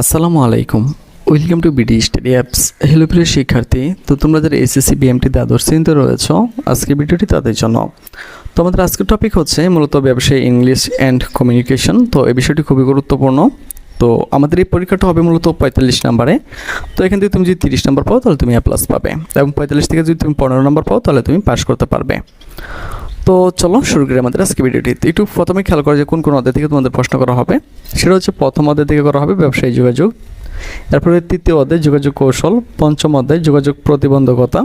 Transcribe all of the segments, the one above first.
আসসালামু আলাইকুম। Welcome to BD study apps hello প্রিয় শিক্ষার্থী, তো তোমরা যারা এসএসসি বিএমটি দ্বাদশ শ্রেণীতে রয়েছ আজকের ভিডিওটি তাদের জন্য। তো আমাদের আজকের টপিক হচ্ছে মূলত ব্যবসায় ইংলিশ অ্যান্ড কমিউনিকেশন তো এই বিষয়টি খুবই গুরুত্বপূর্ণ। তো আমাদের এই পরীক্ষাটা হবে মূলত পঁয়তাল্লিশ নাম্বারে। তো এখান থেকে তুমি যদি তিরিশ নাম্বার পাও, তাহলে তুমি এ প্লাস পাবে। এবং পঁয়তাল্লিশ থেকে যদি তুমি পনেরো নাম্বার পাও, তাহলে তুমি পাস করতে পারবে। তো চলো, শুরু করি আমাদের আজকে ভিডিওটি একটু প্রথমে খেয়াল করো যে কোন কোন অধ্যায় থেকে তোমাদের প্রশ্ন করা হবে। সেটা হচ্ছে প্রথম অধ্যায় থেকে করা হবে ব্যবসায়ী যোগাযোগ। তারপরে তৃতীয় অধ্যায়, যোগাযোগ কৌশল। পঞ্চম অধ্যায়, যোগাযোগ প্রতিবন্ধকতা।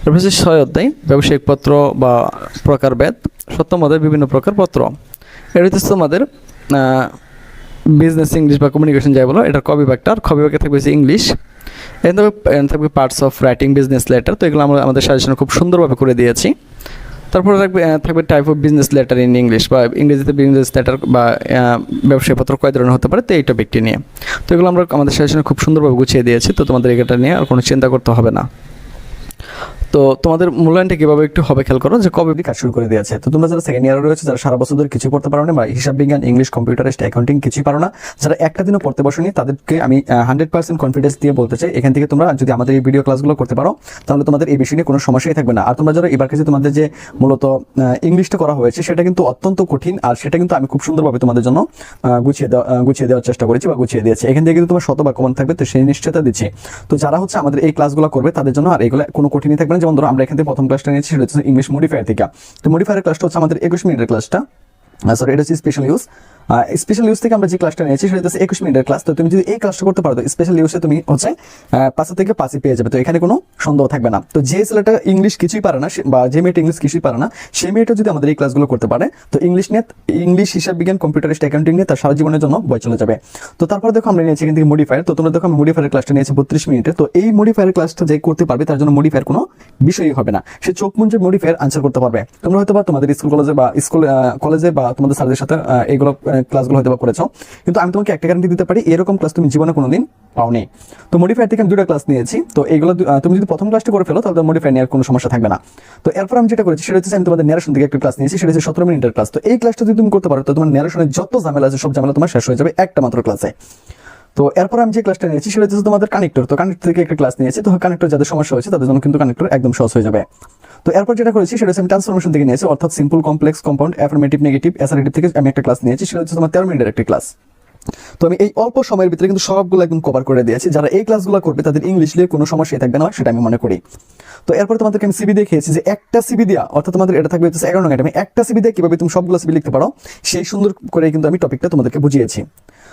তারপরে হচ্ছে ছয় অধ্যায়, ব্যবসায়িক পত্র বা প্রকারভেদ সপ্তম অধ্যায়, বিভিন্ন প্রকার পত্র। এটা হচ্ছে তোমাদের বিজনেস ইংলিশ বা কমিউনিকেশন যাই বলো, এটার ক বিভাগটা আর খ বিভাগে থাকবে হচ্ছে ইংলিশ এখানে থাকবে থাকবে parts of writing business letter তো এগুলো আমরা, আমাদের সাজেশন খুব সুন্দরভাবে করে দিয়েছি। তারপরে থাকবে থাকবে type of business letter in English বা ইংরেজিতে বিজনেস লেটার বা ব্যবসায় পত্র কয় ধরনের হতে পারে, তো এই টপিকটি নিয়ে। তো এগুলো আমরা আমাদের সাজেশনে খুব সুন্দরভাবে গুছিয়ে দিয়েছি, তো তোমাদের এটা নিয়ে আর কোনো চিন্তা করতে হবে না। তো তোমাদের মূল্যায়নটা কীভাবে একটু হবে খেয়াল করো যে কবে কাজ শুরু করে দিয়েছে? তো তোমরা যারা সেকেন্ড ইয়ারে রয়েছে, যারা সারা বছর ধরে কিছু পড়তে পারো না বা হিসাব বিজ্ঞান ইংলিশ কম্পিউটারিস্ট অ্যাকাউন্টিং কিছুই পারো না, যারা একটা দিনও পড়তে বসনি, তাদেরকে আমি হান্ড্রেড পার্সেন্ট কনফিডেন্স দিয়ে বলতে চাই, এখান থেকে তোমরা যদি আমাদের এই ভিডিও ক্লাসগুলো করতে পারো, তাহলে তোমাদের এই বিষয় নিয়ে কোনো সমস্যাই থাকবে না। আর তোমরা যারা এবার কাছে তোমাদের যে মূলত ইংলিশটা করা হয়েছে, সেটা কিন্তু অত্যন্ত কঠিন, আর সেটা কিন্তু আমি খুব সুন্দরভাবে তোমাদের জন্য গুছিয়ে দেওয়া গুছিয়ে দেওয়ার চেষ্টা করেছি বা গুছিয়ে দিয়েছি। এখান থেকে কিন্তু তোমার শতভাগ কমন থাকবে, তো সেই নিশ্চয়তা দিচ্ছি। তো যারা হচ্ছে আমাদের এই ক্লাসগুলো করবে, তাদের জন্য আর এগুলো কোনো কঠিনই থাকবে না। যেমন ধরো আমরা এখান প্রথম ক্লাসটা নিয়েছি, সেটা হচ্ছে ইংলিশ মডিফায়ার থেকে। তো মডিফায়ার ক্লাসটা হচ্ছে আমাদের একুশ মিনিটের ক্লাসটা স্পেশাল ইউজ স্পেশাল ইউজ থেকে আমরা যে ক্লাসটা নিয়েছি সেটা হচ্ছে একুশ মিনিটের ক্লাস তো তুমি যদি এই ক্লাসটা করতে পারো তো স্পেশাল ইউজে তুমি হচ্ছে পাঁচে থেকে পাঁচে পেয়ে যাবে। তো এখানে কোনো সন্দেহ থাকবে না। তো যে ছেলেটা ইংলিশ কিছুই পারে না বা যে মেয়েটা ইংলিশ কিছুই পারে না সেই মেয়েটা যদি আমাদের এই ক্লাসগুলো করতে পারে তো ইংলিশ নিয়ে ইংলিশ হিসাব বিজ্ঞান কম্পিউটারিস্ট অ্যাকাউন্টিং নিয়ে তার সারা জীবনের জন্য বই চলে যাবে। তো তারপর দেখো আমরা নিয়েছি এখান থেকে মডিফায়ার তো তোমরা দেখো আমি মডিফায়ার ক্লাসটা নিয়েছি বত্রিশ মিনিটে। তো এই মডিফায়ার ক্লাসটা যে করতে পারবে তার জন্য মডিফায়ার কোনো বিষয়ই হবে না। সে চোখ মুঞ্জে মডিফায়ার আনসার করতে পারবে। তোমরা হয়তো বা তোমাদের স্কুল কলেজে বা স্কুল কলেজে বা তোমাদের স্যারদের সাথে আহ, এইগুলো ক্লাসগুলো হয়তো বা করেছ। কিন্তু আমি তোমাকে একটা গ্যারান্টি দিতে পারি এরকম ক্লাস তুমি জীবনে কোনোদিন পাওনি। তো মডিফায়ার থেকে আমি দুটো ক্লাস নিয়েছি। তো আহ, তুমি যদি প্রথম ক্লাসটা করে ফেলো তাহলে মডিফায়ার নেওয়ার কোনো সমস্যা থাকবে না। তো এরপর আমি যেটা করেছি সেটা হচ্ছে আমি তোমাদের ন্যারেশন থেকে একটা ক্লাস নিয়েছি সেটা হচ্ছে সতেরো মিনিটের ক্লাস তো এই ক্লাসটা যদি তুমি করতে পারো তো তোমার ন্যারেশনের যত ঝামেলা আছে সব ঝামেলা তোমার শেষ হয়ে যাবে একটা মাত্র ক্লাসে তো এরপর আমি যে ক্লাসটা নিয়েছি সেটা হচ্ছে তোমাদের কানেক্টর তো কানেক্টর থেকে একটা ক্লাস নিয়েছি তো কানেক্টর যাদের সমস্যা হয়েছে তাদের জন্য কিন্তু কানেক্টর একদম সহজ হয়ে যাবে। তো এরপর যেটা করেছি, সেটা আমি ট্রান্সফরমেশন থেকে নিয়েছি, অর্থাৎ simple complex compound affirmative negative assertive থেকে আমি একটা ক্লাস নিয়েছি, সেটা হচ্ছে তোমার তেরো মিনিটের একটা ক্লাস তো আমি এই অল্প সময়ের ভিতরে কিন্তু সবগুলো একদম কভার করে দিয়েছি। যারা এই ক্লাসগুলো করবে, তাদের ইংলিশ নিয়ে কোনো সমস্যাই থাকবে না, সেটা আমি মনে করি। তো এরপর তোমাদেরকে আমি সিবি দেখিয়েছি যে একটা সিবি দিয়া, অর্থাৎ তোমাদের এটা থাকবে হচ্ছে এগারো নয় আমি একটা সিবি দিয়ে কীভাবে তুমি সবগুলো সিবি লিখতে পারো, সেই সুন্দর করে কিন্তু আমি টপিকটা তোমাদেরকে বুঝিয়েছি।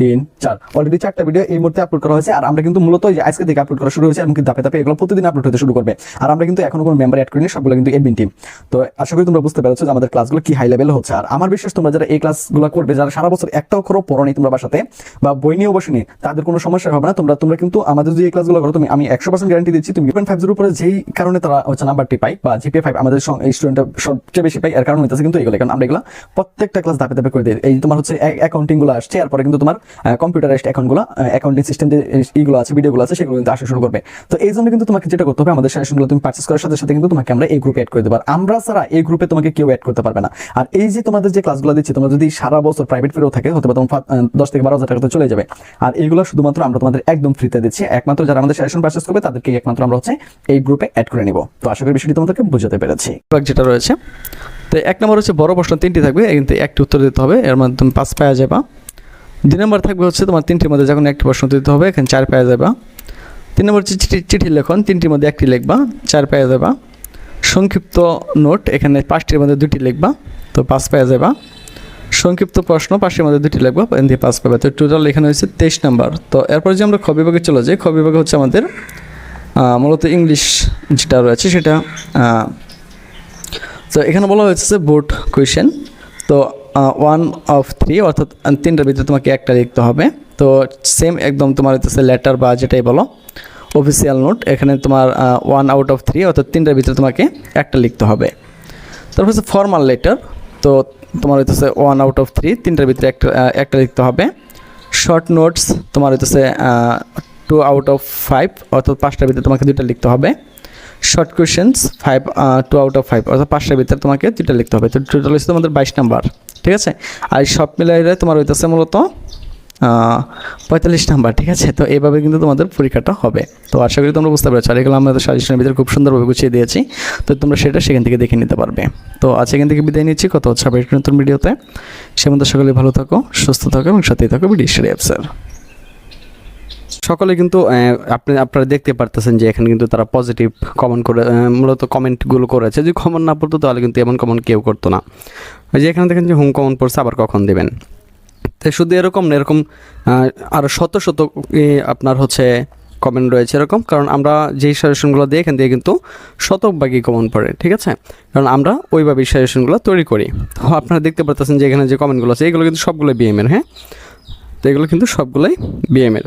তিন, চার। অলরেডি চারটা ভিডিও এই মুহূর্তে আপলোড করা হয়েছে, আর আমরা কিন্তু মূলত আজকে থেকে আপলোড করা শুরু হয়েছে এমনকি ধাপে ধাপে এগুলো প্রতিদিন আপলোড হতে শুরু করবে। আর আমরা কিন্তু এখনও কোনো মেম্বার অ্যাড করিনি, সবগুলো কিন্তু এডমিন টিম তো আশা করি তোমরা বুঝতে পেরেছ যে আমাদের ক্লাসগুলো কি হাই লেভেল হচ্ছে। আর আমার বিশ্বাস তোমরা যারা এই ক্লাসগুলো করবে, যারা সারা বছর একটা অক্ষরও পড়নি তোমরা বাসাতে বা বই নিয়েও বসেনি তাদের কোনো সমস্যা হবে না। তোমরা তোমরা কিন্তু আমাদের যে এই ক্লাসগুলো করো, তুমি, আমি একশো পার্সেন্ট গ্যারান্টি দিচ্ছি, তুমি পয়েন্ট ফাইভ উপরে যেই কারণে তারা হচ্ছে নাম্বারটি পাই বা জিপে ফাইভ আমাদের স্টুডেন্ট সবচেয়ে বেশি পাই এর কারণ হইতেছে কিন্তু এগুলো। কারণ আমরা এগুলো প্রত্যেকটা ক্লাস ধাপে ধাপে করে দিই। এই তোমার হচ্ছে অ্যাকাউন্টিংগুলো আসছে, এরপরে কিন্তু তোমার কম্পিউটারাইজড অ্যাকাউন্টগুলো অ্যাকাউন্টিং সিস্টেম যে ইগুলো আছে ভিডিওগুলো আছে, সেগুলো কিন্তু আসা শুরু করবে। তো এই জন্য কিন্তু তোমাকে যেটা করতে হবে, আমাদের তুমি পার্চেস করার সাথে সাথে কিন্তু তোমাকে আমরা এই গ্রুপে অ্যাড করে দেবো। আমরা ছাড়া এই গ্রুপে তোমাকে কেউ অ্যাড করতে পারবে না। আর এই যে তোমাদের যে ক্লাসগুলো তোমরা যদি সারা বছর প্রাইভেট থাকে হতে পারে তোমার দশ থেকে বারো হাজার চলে যাবে। আর এইগুলো শুধুমাত্র আমরা তোমাদের একদম ফ্রিতে দিচ্ছি। একমাত্র যারা আমাদের পার্চেস করবে তাদেরকে একমাত্র আমরা হচ্ছে এই গ্রুপে অ্যাড করে নিব। তো আশা করি বিষয়টি তোমাদেরকে বুঝাতে পেরেছি। যেটা রয়েছে। তো এক নম্বর হচ্ছে বড় প্রশ্ন তিনটি থাকবে। কিন্তু একটি উত্তর দিতে হবে। এর মধ্যে তুমি পাঁচ পাওয়া যাবা। দুই নম্বর থাকবে হচ্ছে তোমার তিনটির মধ্যে যখন একটি প্রশ্ন দিতে হবে, এখানে চার পাওয়া যাবা। তিন নম্বর হচ্ছে চিঠি চিঠি লেখন, তিনটির মধ্যে একটি লিখবা, চার পাওয়া যাবা। সংক্ষিপ্ত নোট, এখানে পাঁচটির মধ্যে দুটি লিখবা, তো পাঁচ পাওয়া যাবা। সংক্ষিপ্ত প্রশ্ন, পাঁচটির মধ্যে দুটি লিখবা, এখান থেকে পাঁচ পাবে তো টোটাল এখানে হচ্ছে তেইশ নাম্বার। তো এরপর যে আমরা খ বিভাগে চলে যাই, খ বিভাগে হচ্ছে আমাদের মূলত ইংলিশ যেটা রয়েছে সেটা তো এখানে বলা হয়েছে যে বোর্ড কোয়েশ্চেন। তো ওয়ান অফ থ্রি অর্থাৎ তিনটার ভিতরে তোমাকে একটা লিখতে হবে। তো সেম একদম তোমার হচ্ছে লেটার বা যেটাই বলো অফিসিয়াল নোট এখানে তোমার ওয়ান আউট অফ থ্রি অর্থাৎ তিনটার ভিতরে তোমাকে একটা লিখতে হবে। তারপর হচ্ছে ফর্মাল লেটার তো তোমার হইতেছে ওয়ান আউট অফ থ্রি তিনটার ভিতরে একটা একটা লিখতে হবে। শর্ট নোটস তোমার হইতেছে টু আউট অফ ফাইভ অর্থাৎ পাঁচটার ভিতরে তোমাকে দুইটা লিখতে হবে। Short questions five two out of five অর্থাৎ পাঁচটার ভিতরে তোমাকে দুইটা লিখতে হবে। তো টোটাল হচ্ছে তোমাদের বাইশ নাম্বার ঠিক আছে? আর সব মিলাইলে তোমার হইতেছে মূলত পঁয়তাল্লিশ নাম্বার, ঠিক আছে? তো এইভাবে কিন্তু তোমাদের পরীক্ষাটা হবে। তো আশা করি তোমরা বুঝতে পারছ। আর এগুলো আমাদের সাজেশনের ভিতরে খুব সুন্দরভাবে গুছিয়ে দিয়েছি। তো তোমরা সেটা সেখান থেকে দেখে নিতে পারবে। তো আজ এখান থেকে বিদায় নিচ্ছি। কত হচ্ছে আবার নতুন ভিডিওতে? সে মধ্যে সকলে ভালো থাকো, সুস্থ থাকো এবং সাথেই থাকো বিডি স্যার। সকলে কিন্তু আপনি, আপনারা দেখতে পারতেছেন যে এখানে কিন্তু তারা পজিটিভ কমেন্ট করে মূলত কমেন্টগুলো করেছে। যদি কমেন্ট না পড়তো তাহলে কিন্তু এমন কমেন্ট কেউ করতো না। ওই যে এখানে দেখেন যে হোম কমন পড়ছে আবার কখন দেবেন? তাই শুধু এরকম না, এরকম আরও শত শত আপনার হচ্ছে কমেন্ট রয়েছে এরকম, কারণ আমরা যেই সাজেশনগুলো দিই, এখান থেকে কিন্তু শতভাগই কমেন্ট পড়ে, ঠিক আছে? কারণ আমরা ওইভাবেই সাজেশনগুলো তৈরি করি। তো আপনারা দেখতে পারতেছেন যে এখানে যে কমেন্টগুলো আছে, এগুলো কিন্তু সবগুলো বিএমের হ্যাঁ? তো এগুলো কিন্তু সবগুলোই বিএমের